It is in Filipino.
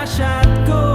Sinashat ko